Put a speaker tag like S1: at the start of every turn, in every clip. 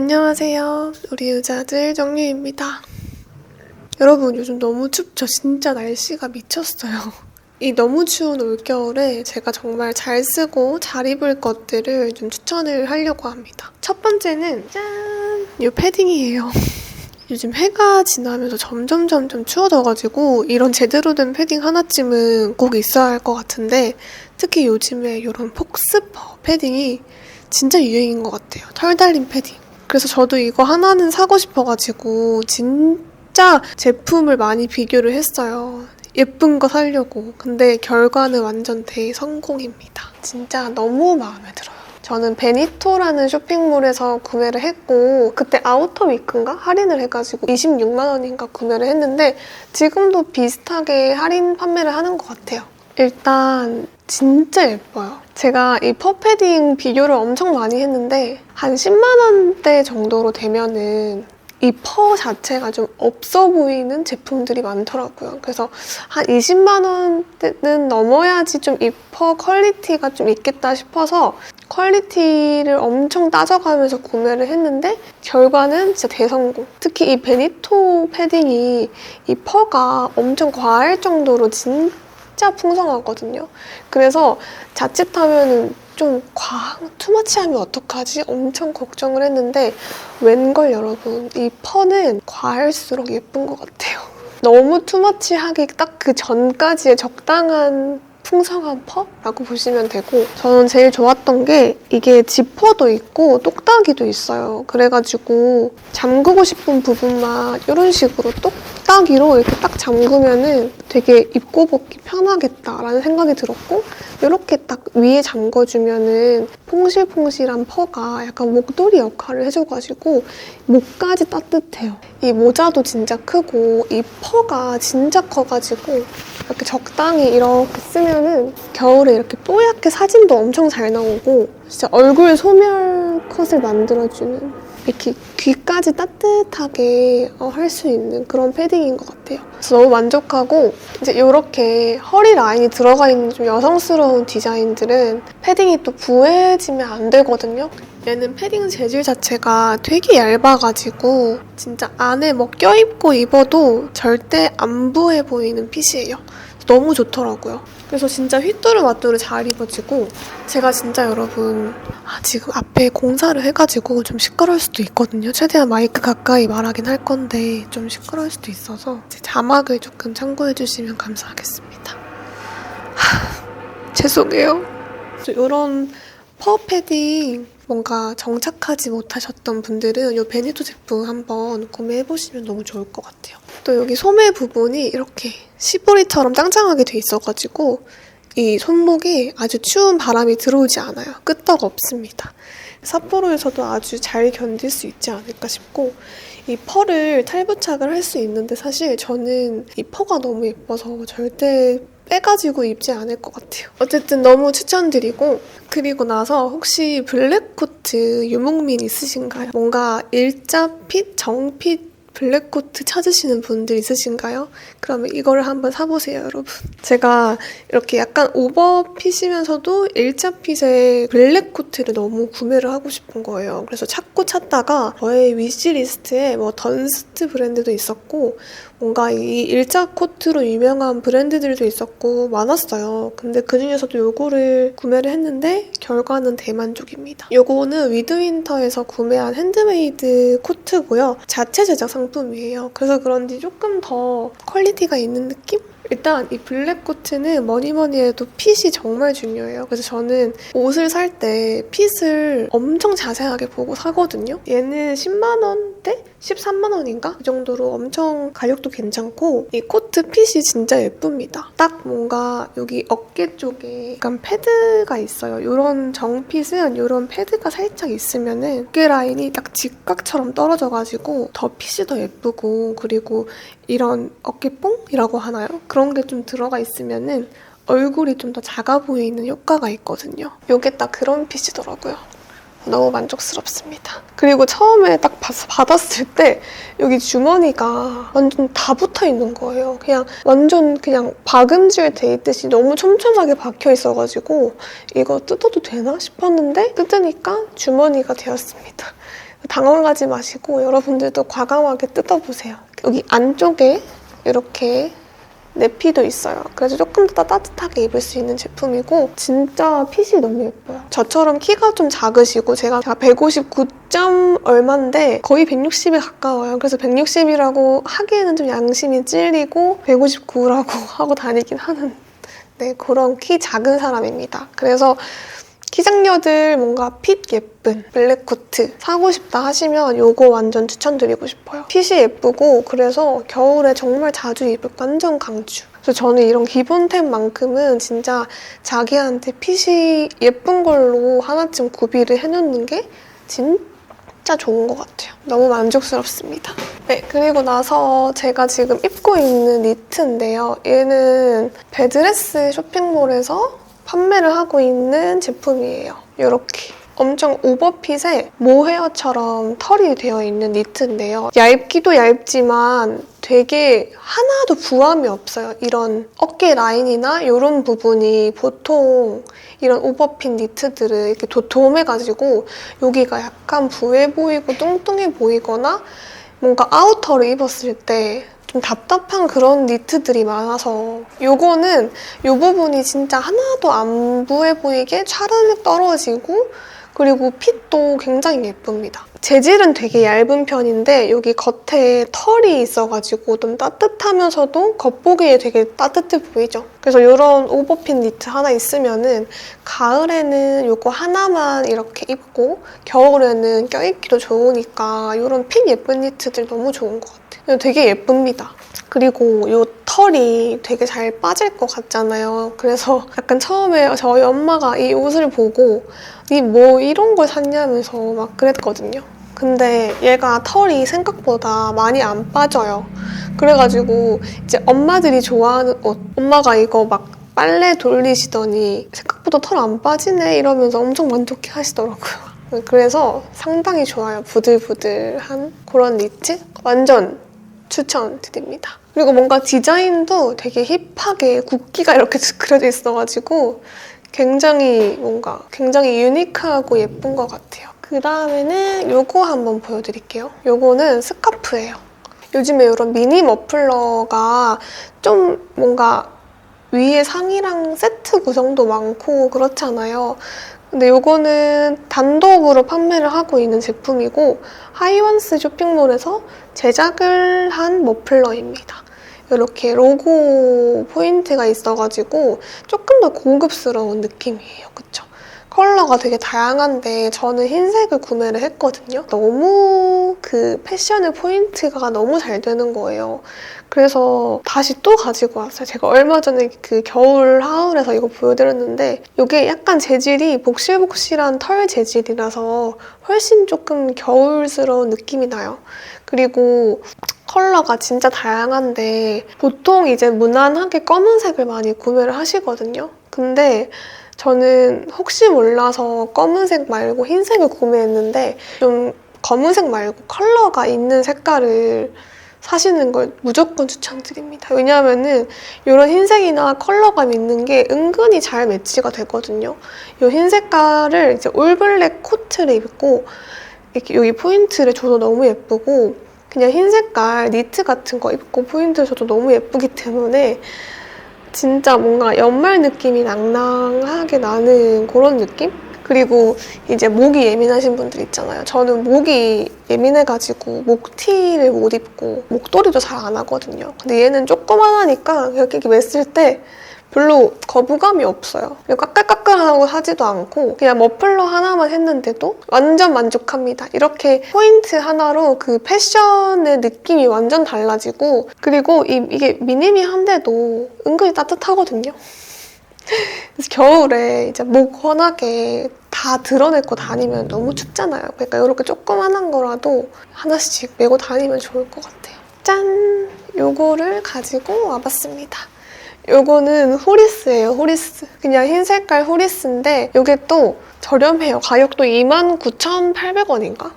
S1: 안녕하세요. 우리 의자들 정유입니다. 여러분 요즘 너무 춥죠? 진짜 날씨가 미쳤어요. 이 너무 추운 올겨울에 제가 정말 잘 쓰고 잘 입을 것들을 좀 추천을 하려고 합니다. 첫 번째는 짠! 이 패딩이에요. 요즘 해가 지나면서 점점 점점 추워져가지고 이런 제대로 된 패딩 하나쯤은 꼭 있어야 할 것 같은데 특히 요즘에 이런 폭스퍼 패딩이 진짜 유행인 것 같아요. 털 달린 패딩. 그래서 저도 이거 하나는 사고 싶어가지고 진짜 제품을 많이 비교를 했어요. 예쁜 거 사려고. 근데 결과는 완전 대성공입니다. 진짜 너무 마음에 들어요. 저는 베니토라는 쇼핑몰에서 구매를 했고 그때 아우터 위크인가 할인을 해가지고 26만 원인가 구매를 했는데 지금도 비슷하게 할인 판매를 하는 것 같아요. 일단 진짜 예뻐요. 제가 이 퍼패딩 비교를 엄청 많이 했는데 한 10만 원대 정도로 되면은 이 퍼 자체가 좀 없어 보이는 제품들이 많더라고요. 그래서 한 20만 원대는 넘어야지 좀 이 퍼 퀄리티가 좀 있겠다 싶어서 퀄리티를 엄청 따져가면서 구매를 했는데 결과는 진짜 대성공. 특히 이 베니토 패딩이 이 퍼가 엄청 과할 정도로 진 짜 풍성하거든요. 그래서 자칫하면은 좀 과, 투머치하면 어떡하지? 엄청 걱정을 했는데 웬걸 여러분 이 퍼는 과할수록 예쁜 것 같아요. 너무 투머치하기 딱 그 전까지의 적당한 풍성한 퍼라고 보시면 되고 저는 제일 좋았던 게 이게 지퍼도 있고 똑딱이도 있어요. 그래가지고 잠그고 싶은 부분만 이런 식으로 똑딱이로 이렇게 딱 잠그면은 되게 입고 벗기 편하겠다라는 생각이 들었고 이렇게 딱 위에 잠궈주면은 퐁실퐁실한 퍼가 약간 목도리 역할을 해줘가지고 목까지 따뜻해요. 이 모자도 진짜 크고 이 퍼가 진짜 커가지고 이렇게 적당히 이렇게 쓰면은 겨울에 이렇게 뽀얗게 사진도 엄청 잘 나오고 진짜 얼굴 소멸 컷을 만들어주는 이렇게 귀까지 따뜻하게 어, 할수 있는 그런 패딩인 것 같아요. 그래서 너무 만족하고 이제 이렇게 허리 라인이 들어가 있는 좀 여성스러운 디자인들은 패딩이 또 부해지면 안 되거든요. 얘는 패딩 재질 자체가 되게 얇아가지고 진짜 안에 뭐 껴입고 입어도 절대 안 부해 보이는 핏이에요. 너무 좋더라고요. 그래서 진짜 휘뚜루마뚜루 잘 입어지고 제가 진짜 여러분 아, 지금 앞에 공사를 해가지고 좀 시끄러울 수도 있거든요. 최대한 마이크 가까이 말하긴 할 건데 좀 시끄러울 수도 있어서 제 자막을 조금 참고해 주시면 감사하겠습니다. 하, 죄송해요. 이런 퍼 패딩 뭔가 정착하지 못하셨던 분들은 이 베니토 제품 한번 구매해 보시면 너무 좋을 것 같아요. 또 여기 소매 부분이 이렇게 시보리처럼 짱짱하게 돼 있어가지고 이 손목에 아주 추운 바람이 들어오지 않아요. 끄떡 없습니다. 삿포로에서도 아주 잘 견딜 수 있지 않을까 싶고 이 펄을 탈부착을 할 수 있는데 사실 저는 이 펄가 너무 예뻐서 절대 빼가지고 입지 않을 것 같아요. 어쨌든 너무 추천드리고 그리고 나서 혹시 블랙코트 유목민 있으신가요? 뭔가 일자 핏, 정핏 블랙코트 찾으시는 분들 있으신가요? 그러면 이거를 한번 사보세요, 여러분. 제가 이렇게 약간 오버핏이면서도 일자핏의 블랙코트를 너무 구매를 하고 싶은 거예요. 그래서 찾고 찾다가 저의 위시리스트에 뭐 던스트 브랜드도 있었고 뭔가 이 일자 코트로 유명한 브랜드들도 있었고 많았어요. 근데 그 중에서도 요거를 구매를 했는데 결과는 대만족입니다. 요거는 위드윈터에서 구매한 핸드메이드 코트고요. 자체 제작 상품이에요. 그래서 그런지 조금 더 퀄리티가 있는 느낌? 일단 이 블랙 코트는 뭐니 뭐니 해도 핏이 정말 중요해요. 그래서 저는 옷을 살 때 핏을 엄청 자세하게 보고 사거든요. 얘는 10만 원대? 13만 원인가? 그 정도로 엄청 가격도 괜찮고 이 코트 핏이 진짜 예쁩니다. 딱 뭔가 여기 어깨 쪽에 약간 패드가 있어요. 이런 정핏은 이런 패드가 살짝 있으면은 어깨 라인이 딱 직각처럼 떨어져가지고 더 핏이 더 예쁘고 그리고 이런 어깨뽕이라고 하나요? 그런 게 좀 들어가 있으면은 얼굴이 좀 더 작아 보이는 효과가 있거든요. 이게 딱 그런 핏이더라고요. 너무 만족스럽습니다. 그리고 처음에 딱 받았을 때 여기 주머니가 완전 다 붙어 있는 거예요. 그냥 완전 그냥 박음질 돼 있듯이 너무 촘촘하게 박혀 있어가지고 이거 뜯어도 되나 싶었는데 뜯으니까 주머니가 되었습니다. 당황하지 마시고 여러분들도 과감하게 뜯어보세요. 여기 안쪽에 이렇게 내피도 있어요. 그래서 조금 더 따뜻하게 입을 수 있는 제품이고 진짜 핏이 너무 예뻐요. 저처럼 키가 좀 작으시고 제가 159점 얼마인데 거의 160에 가까워요. 그래서 160이라고 하기에는 좀 양심이 찔리고 159라고 하고 다니긴 하는 네, 그런 키 작은 사람입니다. 그래서 키장녀들 뭔가 핏 예쁜 블랙 코트 사고 싶다 하시면 요거 완전 추천드리고 싶어요. 핏이 예쁘고 그래서 겨울에 정말 자주 입을 완전 강추. 그래서 저는 이런 기본템만큼은 진짜 자기한테 핏이 예쁜 걸로 하나쯤 구비를 해놓는 게 진짜 좋은 것 같아요. 너무 만족스럽습니다. 네, 그리고 나서 제가 지금 입고 있는 니트인데요. 얘는 베드레스 쇼핑몰에서 판매를 하고 있는 제품이에요. 이렇게. 엄청 오버핏에 모헤어처럼 털이 되어 있는 니트인데요. 얇기도 얇지만 되게 하나도 부함이 없어요. 이런 어깨 라인이나 이런 부분이 보통 이런 오버핏 니트들을 이렇게 도톰해가지고 여기가 약간 부해 보이고 뚱뚱해 보이거나 뭔가 아우터를 입었을 때 좀 답답한 그런 니트들이 많아서 요거는 요 부분이 진짜 하나도 안 부해 보이게 차르륵 떨어지고 그리고 핏도 굉장히 예쁩니다. 재질은 되게 얇은 편인데 여기 겉에 털이 있어가지고 좀 따뜻하면서도 겉보기에 되게 따뜻해 보이죠. 그래서 이런 오버핏 니트 하나 있으면은 가을에는 이거 하나만 이렇게 입고 겨울에는 껴입기도 좋으니까 이런 핏 예쁜 니트들 너무 좋은 것 같아요. 되게 예쁩니다. 그리고 이 털이 되게 잘 빠질 것 같잖아요. 그래서 약간 처음에 저희 엄마가 이 옷을 보고 니뭐 이런 걸 샀냐면서 막 그랬거든요. 근데 얘가 털이 생각보다 많이 안 빠져요. 그래가지고 이제 엄마들이 좋아하는 옷, 엄마가 이거 막 빨래 돌리시더니 생각보다 털 안 빠지네 이러면서 엄청 만족해 하시더라고요. 그래서 상당히 좋아요. 부들부들한 그런 니트? 완전 추천드립니다. 그리고 뭔가 디자인도 되게 힙하게 국기가 이렇게 그려져 있어가지고 굉장히 뭔가 굉장히 유니크하고 예쁜 것 같아요. 그 다음에는 요거 한번 보여드릴게요. 요거는 스카프예요. 요즘에 이런 미니 머플러가 좀 뭔가 위에 상의랑 세트 구성도 많고 그렇잖아요. 근데 요거는 단독으로 판매를 하고 있는 제품이고 하이원스 쇼핑몰에서 제작을 한 머플러입니다. 이렇게 로고 포인트가 있어가지고 조금 더 고급스러운 느낌이에요. 그쵸? 컬러가 되게 다양한데 저는 흰색을 구매를 했거든요. 너무 그 패션의 포인트가 너무 잘 되는 거예요. 그래서 다시 또 가지고 왔어요. 제가 얼마 전에 그 겨울 하울에서 이거 보여드렸는데 이게 약간 재질이 복실복실한 털 재질이라서 훨씬 조금 겨울스러운 느낌이 나요. 그리고 컬러가 진짜 다양한데 보통 이제 무난하게 검은색을 많이 구매를 하시거든요. 근데 저는 혹시 몰라서 검은색 말고 흰색을 구매했는데 좀 검은색 말고 컬러가 있는 색깔을 사시는 걸 무조건 추천드립니다. 왜냐하면은 이런 흰색이나 컬러감 있는 게 은근히 잘 매치가 되거든요. 이 흰 색깔을 이제 올블랙 코트를 입고 여기 포인트를 줘도 너무 예쁘고 그냥 흰 색깔 니트 같은 거 입고 포인트 줘도 너무 예쁘기 때문에 진짜 뭔가 연말 느낌이 낭낭하게 나는 그런 느낌? 그리고 이제 목이 예민하신 분들 있잖아요. 저는 목이 예민해가지고 목티를 못 입고 목도리도 잘 안 하거든요. 근데 얘는 조그만하니까 이렇게 맸을 때 별로 거부감이 없어요. 까끌까끌하고 하지도 않고 그냥 머플러 하나만 했는데도 완전 만족합니다. 이렇게 포인트 하나로 그 패션의 느낌이 완전 달라지고 그리고 이, 이게 미니미한데도 은근히 따뜻하거든요. 그래서 겨울에 이제 목 워낙에 다 드러내고 다니면 너무 춥잖아요. 그러니까 이렇게 조그만한 거라도 하나씩 메고 다니면 좋을 것 같아요. 짠! 요거를 가지고 와봤습니다. 요거는 호리스예요, 호리스. 그냥 흰 색깔 호리스인데 이게 또 저렴해요. 가격도 29,800원인가?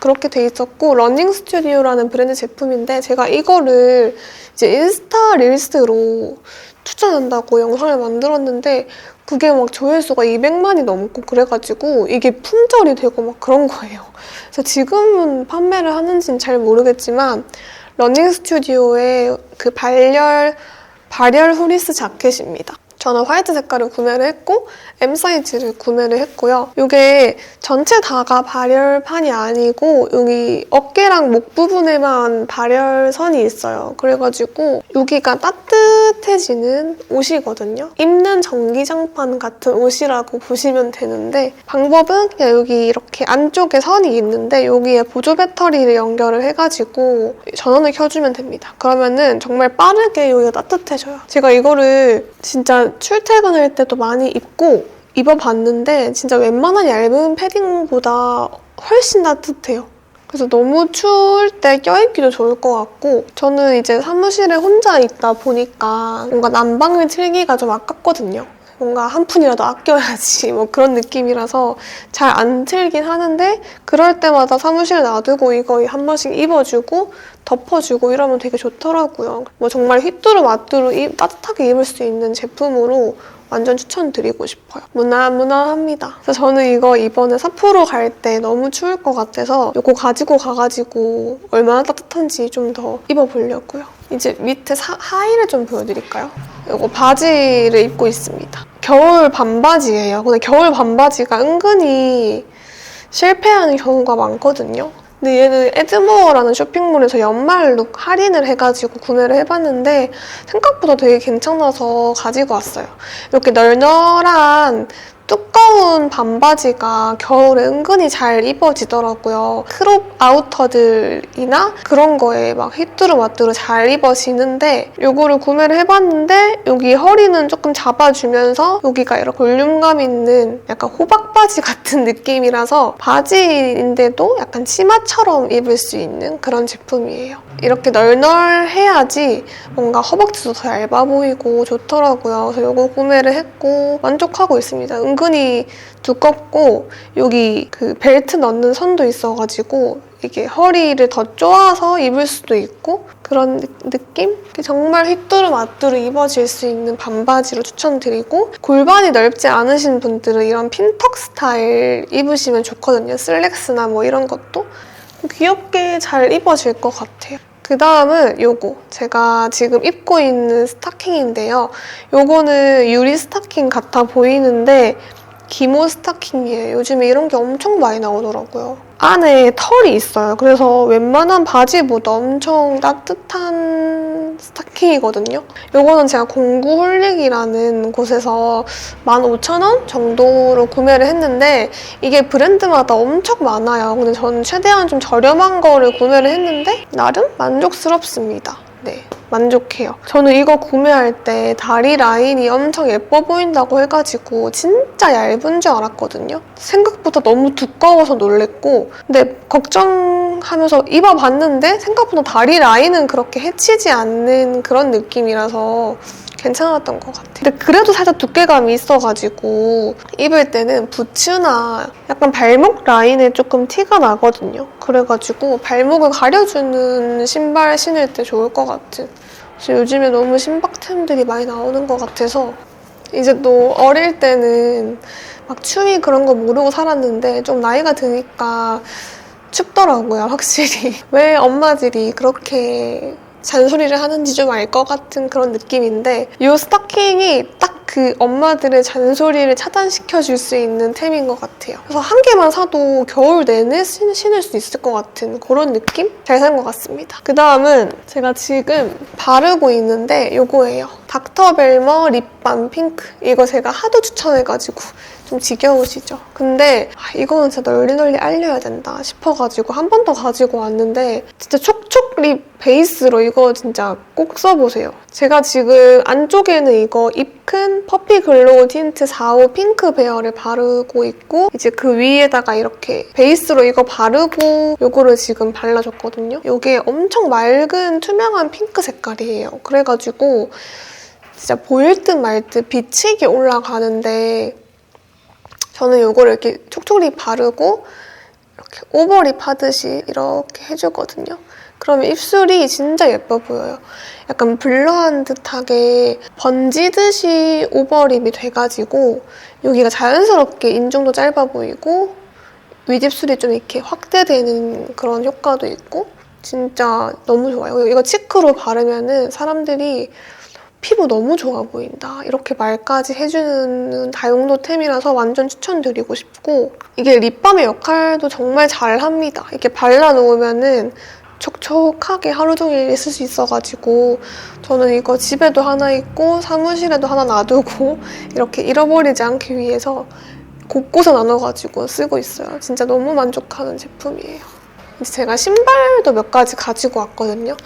S1: 그렇게 돼 있었고 러닝 스튜디오라는 브랜드 제품인데 제가 이거를 이제 인스타 릴스로 추천한다고 영상을 만들었는데 그게 막 조회수가 200만이 넘고 그래가지고 이게 품절이 되고 막 그런 거예요. 그래서 지금은 판매를 하는지는 잘 모르겠지만 러닝 스튜디오의 그 발열 발열 후리스 자켓입니다. 저는 화이트 색깔을 구매를 했고 M 사이즈를 구매를 했고요. 이게 전체 다가 발열판이 아니고 여기 어깨랑 목 부분에만 발열선이 있어요. 그래가지고 여기가 따뜻해지는 옷이거든요. 입는 전기장판 같은 옷이라고 보시면 되는데 방법은 그냥 여기 이렇게 안쪽에 선이 있는데 여기에 보조 배터리를 연결을 해가지고 전원을 켜주면 됩니다. 그러면은 정말 빠르게 여기가 따뜻해져요. 제가 이거를 진짜 출퇴근할 때도 많이 입고 입어봤는데 진짜 웬만한 얇은 패딩보다 훨씬 따뜻해요. 그래서 너무 추울 때 껴입기도 좋을 것 같고 저는 이제 사무실에 혼자 있다 보니까 뭔가 난방을 틀기가 좀 아깝거든요. 뭔가 한 푼이라도 아껴야지 뭐 그런 느낌이라서 잘 안 틀긴 하는데 그럴 때마다 사무실에 놔두고 이거 한 번씩 입어주고 덮어주고 이러면 되게 좋더라고요. 뭐 정말 휘뚜루 마뚜루 입- 따뜻하게 입을 수 있는 제품으로 완전 추천드리고 싶어요. 무난무난합니다. 그래서 저는 이거 이번에 삿포로 갈 때 너무 추울 것 같아서 이거 가지고 가가지고 얼마나 따뜻한지 좀 더 입어보려고요. 이제 밑에 사- 하의를 좀 보여드릴까요? 이거 바지를 입고 있습니다. 겨울 반바지예요. 근데 겨울 반바지가 은근히 실패하는 경우가 많거든요. 근데 얘는 에드모어라는 쇼핑몰에서 연말 룩 할인을 해가지고 구매를 해봤는데 생각보다 되게 괜찮아서 가지고 왔어요. 이렇게 널널한 두꺼운 반바지가 겨울에 은근히 잘 입어지더라고요. 크롭 아우터들이나 그런 거에 막 휘뚜루마뚜루 잘 입어지는데 이거를 구매를 해봤는데 여기 허리는 조금 잡아주면서 여기가 이렇게 볼륨감 있는 약간 호박바지 같은 느낌이라서 바지인데도 약간 치마처럼 입을 수 있는 그런 제품이에요. 이렇게 널널해야지 뭔가 허벅지도 더 얇아 보이고 좋더라고요. 그래서 이거 구매를 했고 만족하고 있습니다. 은근히 두껍고 여기 그 벨트 넣는 선도 있어가지고 이게 허리를 더 쪼아서 입을 수도 있고 그런 느- 느낌? 정말 휘뚜루 마뚜루 입어질 수 있는 반바지로 추천드리고 골반이 넓지 않으신 분들은 이런 핀턱 스타일 입으시면 좋거든요. 슬랙스나 뭐 이런 것도 귀엽게 잘 입어질 것 같아요. 그 다음은 요거 제가 지금 입고 있는 스타킹인데요. 요거는 유리 스타킹 같아 보이는데 기모 스타킹이에요. 요즘에 이런 게 엄청 많이 나오더라고요. 안에 털이 있어요. 그래서 웬만한 바지보다 엄청 따뜻한 스타킹이거든요. 요거는 제가 공구 홀릭이라는 곳에서 15,000원 정도로 구매를 했는데 이게 브랜드마다 엄청 많아요. 근데 저는 최대한 좀 저렴한 거를 구매를 했는데 나름 만족스럽습니다. 네, 만족해요. 저는 이거 구매할 때 다리 라인이 엄청 예뻐 보인다고 해가지고 진짜 얇은 줄 알았거든요. 생각보다 너무 두꺼워서 놀랬고 근데 걱정하면서 입어봤는데 생각보다 다리 라인은 그렇게 해치지 않는 그런 느낌이라서 괜찮았던 것 같아요. 근데 그래도 살짝 두께감이 있어가지고 입을 때는 부츠나 약간 발목 라인에 조금 티가 나거든요. 그래가지고 발목을 가려주는 신발 신을 때 좋을 것 같은. 그래서 요즘에 너무 신박템들이 많이 나오는 것 같아서 이제 또 어릴 때는 막 추위 그런 거 모르고 살았는데 좀 나이가 드니까 춥더라고요, 확실히. 왜 엄마들이 그렇게 잔소리를 하는지 좀 알 것 같은 그런 느낌인데 이 스타킹이 딱 그 엄마들의 잔소리를 차단시켜 줄 수 있는 템인 것 같아요. 그래서 한 개만 사도 겨울 내내 신- 신을 수 있을 것 같은 그런 느낌? 잘 산 것 같습니다. 그 다음은 제가 지금 바르고 있는데 이거예요. 닥터벨머 립밤 핑크. 이거 제가 하도 추천해가지고 좀 지겨우시죠? 근데 아, 이거는 진짜 널리 널리 알려야 된다 싶어가지고 한 번 더 가지고 왔는데 진짜 촉촉 립 베이스로 이거 진짜 꼭 써보세요. 제가 지금 안쪽에는 이거 입 큰 퍼피 글로우 틴트 45 핑크 베어를 바르고 있고 이제 그 위에다가 이렇게 베이스로 이거 바르고 요거를 지금 발라줬거든요. 이게 엄청 맑은 투명한 핑크 색깔이에요. 그래가지고 진짜 보일 듯 말 듯 비치게 올라가는데 저는 이거를 이렇게 촉촉이 바르고 이렇게 오버립 하듯이 이렇게 해주거든요. 그러면 입술이 진짜 예뻐 보여요. 약간 블러한 듯하게 번지듯이 오버립이 돼가지고 여기가 자연스럽게 인중도 짧아 보이고 윗입술이 좀 이렇게 확대되는 그런 효과도 있고 진짜 너무 좋아요. 이거 치크로 바르면은 사람들이 피부 너무 좋아 보인다. 이렇게 말까지 해주는 다용도템이라서 완전 추천드리고 싶고 이게 립밤의 역할도 정말 잘 합니다. 이렇게 발라놓으면은 촉촉하게 하루 종일 있을 수 있어가지고 저는 이거 집에도 하나 있고 사무실에도 하나 놔두고 이렇게 잃어버리지 않기 위해서 곳곳에 나눠가지고 쓰고 있어요. 진짜 너무 만족하는 제품이에요. 제가 신발도 몇 가지 가지고 왔거든요.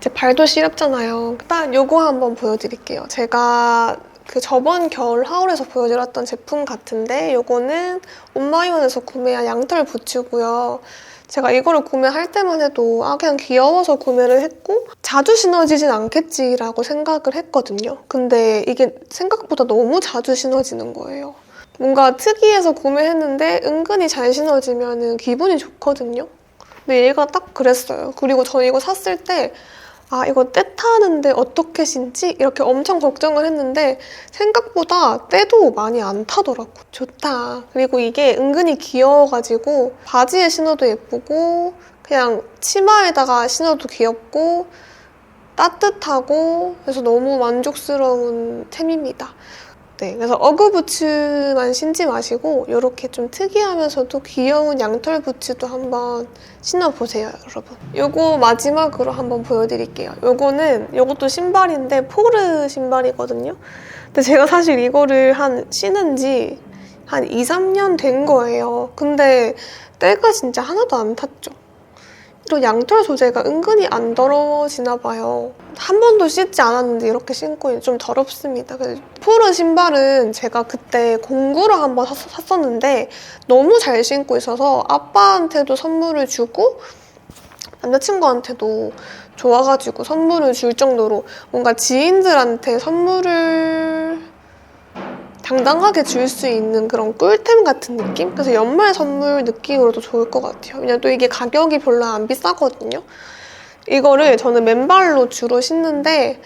S1: 이제 발도 시렵잖아요. 일단 요거 한번 보여드릴게요. 제가 그 저번 겨울 하울에서 보여드렸던 제품 같은데 요거는 온마이원에서 구매한 양털 부츠고요. 제가 이거를 구매할 때만 해도 아 그냥 귀여워서 구매를 했고 자주 신어지진 않겠지라고 생각을 했거든요. 근데 이게 생각보다 너무 자주 신어지는 거예요. 뭔가 특이해서 구매했는데 은근히 잘 신어지면 기분이 좋거든요. 근데 얘가 딱 그랬어요. 그리고 저 이거 샀을 때 아, 이거 때 타는데 어떻게 신지? 이렇게 엄청 걱정을 했는데 생각보다 때도 많이 안 타더라고. 좋다. 그리고 이게 은근히 귀여워가지고 바지에 신어도 예쁘고 그냥 치마에다가 신어도 귀엽고 따뜻하고 그래서 너무 만족스러운 템입니다. 네, 그래서 어그 부츠만 신지 마시고 이렇게 좀 특이하면서도 귀여운 양털 부츠도 한번 신어보세요, 여러분. 요거 마지막으로 한번 보여드릴게요. 요거는 요것도 신발인데 포르 신발이거든요. 근데 제가 사실 이거를 한 신은 지 한 2, 3년 된 거예요. 근데 때가 진짜 하나도 안 탔죠. 이런 양털 소재가 은근히 안 더러워지나 봐요. 한 번도 씻지 않았는데 이렇게 신고 좀 더럽습니다. 포르 신발은 제가 그때 공구로 한번 샀- 샀었는데 너무 잘 신고 있어서 아빠한테도 선물을 주고 남자친구한테도 좋아가지고 선물을 줄 정도로 뭔가 지인들한테 선물을 당당하게 줄 수 있는 그런 꿀템 같은 느낌? 그래서 연말 선물 느낌으로도 좋을 것 같아요. 왜냐면 또 이게 가격이 별로 안 비싸거든요. 이거를 저는 맨발로 주로 신는데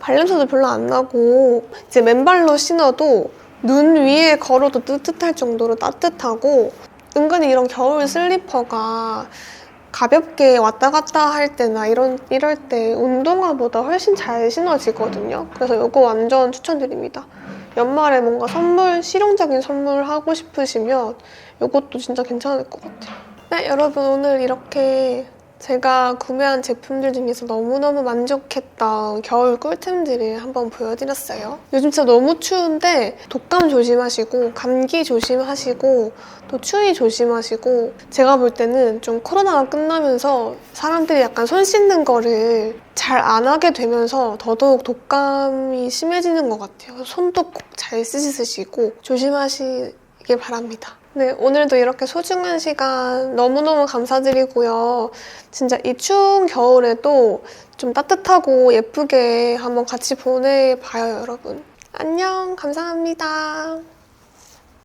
S1: 발냄새도 별로 안 나고 이제 맨발로 신어도 눈 위에 걸어도 뜨뜻할 정도로 따뜻하고 은근히 이런 겨울 슬리퍼가 가볍게 왔다 갔다 할 때나 이런 이럴 때 운동화보다 훨씬 잘 신어지거든요. 그래서 이거 완전 추천드립니다. 연말에 뭔가 선물 실용적인 선물 하고 싶으시면 이것도 진짜 괜찮을 것 같아요. 네, 여러분 오늘 이렇게 제가 구매한 제품들 중에서 너무너무 만족했던 겨울 꿀템들을 한번 보여드렸어요. 요즘 진짜 너무 추운데 독감 조심하시고 감기 조심하시고 또 추위 조심하시고 제가 볼 때는 좀 코로나가 끝나면서 사람들이 약간 손 씻는 거를 잘 안 하게 되면서 더더욱 독감이 심해지는 것 같아요. 손도 꼭 잘 씻으시고 조심하시길 바랍니다. 네, 오늘도 이렇게 소중한 시간 너무너무 감사드리고요. 진짜 이 추운 겨울에도 좀 따뜻하고 예쁘게 한번 같이 보내봐요, 여러분. 안녕, 감사합니다.